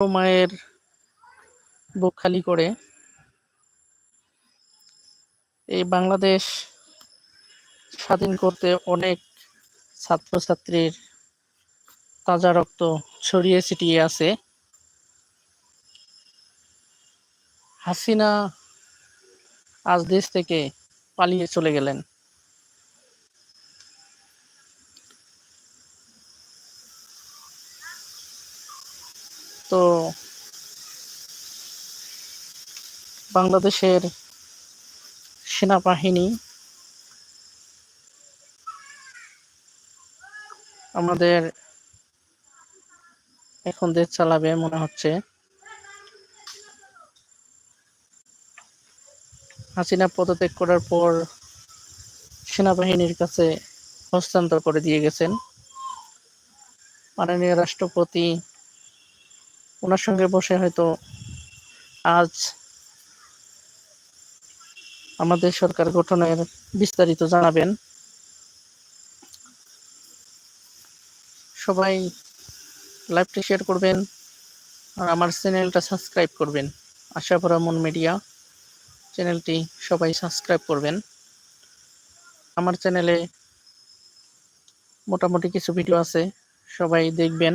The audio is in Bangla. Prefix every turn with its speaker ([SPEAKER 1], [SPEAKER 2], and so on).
[SPEAKER 1] মায়ের বুক খালি করে এই বাংলাদেশ স্বাধীন করতে অনেক ছাত্রছাত্রীর তাজা রক্ত ছড়িয়ে ছিটিয়ে আছে। হাসিনা আজ দেশ থেকে পালিয়ে চলে গেলেন। তো বাংলাদেশের সেনাবাহিনী আমাদের এখন দেশ চালাবে মনে হচ্ছে। হাসিনা পদত্যাগ করার পর সেনাবাহিনীর কাছে হস্তান্তর করে দিয়ে গেছেন। মাননীয় রাষ্ট্রপতি ওনার সঙ্গে বসে হয়তো আজ আমাদের সরকার গঠনের বিস্তারিত জানাবেন। সবাই লাইভটি শেয়ার করবেন আর আমার চ্যানেলটা সাবস্ক্রাইব করবেন। আশাপুরা মন মিডিয়া চ্যানেলটি সবাই সাবস্ক্রাইব করবেন। আমার চ্যানেলে মোটামুটি কিছু ভিডিও আছে, সবাই দেখবেন।